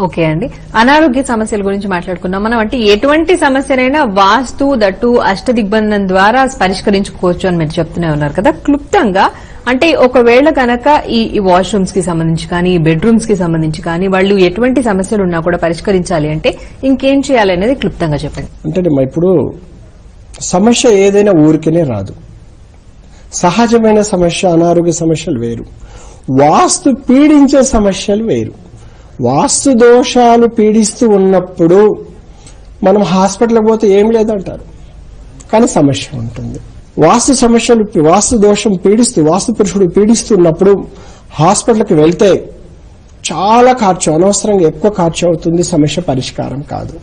Okay అండి. అనారోగ్య సమస్యల గురించి మాట్లాడుకున్నాం మనం అంటే ఎటువంటి సమస్యనైనా వాస్తు దట్టు అష్ట దిగ్బంధం ద్వారా పరిష్కరించుకోవచ్చు అని మీరు చెప్తూనే ఉన్నారు కదా. క్లుప్తంగా అంటే ఒకవేళ కనుక ఈ వాష్రూమ్స్కి సంబంధించి కానీ ఈ బెడ్రూమ్స్కి సంబంధించి కానీ వాళ్ళు ఎటువంటి సమస్యలు ఉన్నా కూడా పరిష్కరించాలి అంటే ఇంకేం చేయాలి అనేది క్లుప్తంగా చెప్పండి. అంటే ఇప్పుడు సమస్య ఏదైనా ఊరికనే రాదు. సహజమైన సమస్య అనారోగ్య సమస్యలు వేరు. వాస్తు పీడించే సమస్యలు వేరు. వాస్తు దోషాలు పీడిస్తూ ఉన్నప్పుడు మనం హాస్పిటల్కి పోతే ఏం లేదంటారు. కానీ సమస్య ఉంటుంది. వాస్తు సమస్యలు వాస్తు దోషం పీడిస్తూ వాస్తు పురుషుడు పీడిస్తున్నప్పుడు హాస్పిటల్కి వెళ్తే చాలా ఖర్చు అనవసరంగా ఎక్కువ ఖర్చు అవుతుంది సమస్య పరిష్కారం కాదు.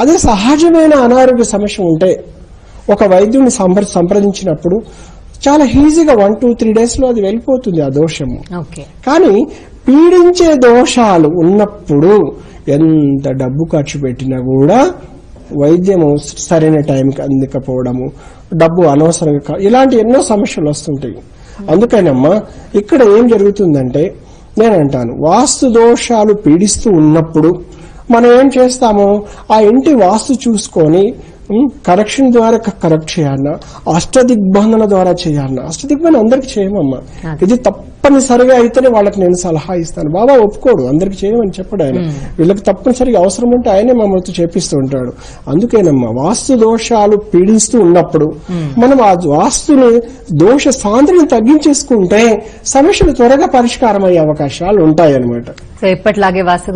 అదే సహజమైన అనారోగ్య సమస్య ఉంటే ఒక వైద్యుని సంప్ర సంప్రదించినప్పుడు చాలా ఈజీగా వన్ టూ త్రీ డేస్లో అది వెళ్ళిపోతుంది ఆ దోషము. ఓకే. కానీ పీడించే దోషాలు ఉన్నప్పుడు ఎంత డబ్బు ఖర్చు పెట్టినా కూడా వైద్యము సరైన టైంకి అందకపోవడము డబ్బు అనవసరంగా ఇలాంటి ఎన్నో సమస్యలు వస్తుంటాయి. అందుకనమ్మా ఇక్కడ ఏం జరుగుతుందంటే నేను అంటాను వాస్తు దోషాలు పీడిస్తూ ఉన్నప్పుడు మనం ఏం చేస్తాము? ఆ ఇంటి వాస్తు చూసుకొని కరెక్షన్ ద్వారా కరెక్ట్ చేయాలన్నా అష్టదిగ్బంధన ద్వారా చేయాలన్నా అష్టదిగ్బంధన అందరికి చేయమమ్మా. ఇది తప్పనిసరిగా అయితేనే వాళ్ళకి నేను సలహా ఇస్తాను. బాబా ఒప్పుకోడు. అందరికి చేయమని చెప్పడు ఆయన. వీళ్ళకి తప్పనిసరిగా అవసరం ఉంటే ఆయనే మమ్మల్ని చేపిస్తూ ఉంటాడు. అందుకేనమ్మా వాస్తు దోషాలు పీడిస్తూ ఉన్నప్పుడు మనం ఆ వాస్తుని దోష సాంద్రని తగ్గించేసుకుంటే సమస్యలు త్వరగా పరిష్కారం అయ్యే అవకాశాలు ఉంటాయన్నమాట. సో ఎప్పటిలాగే వాస్తు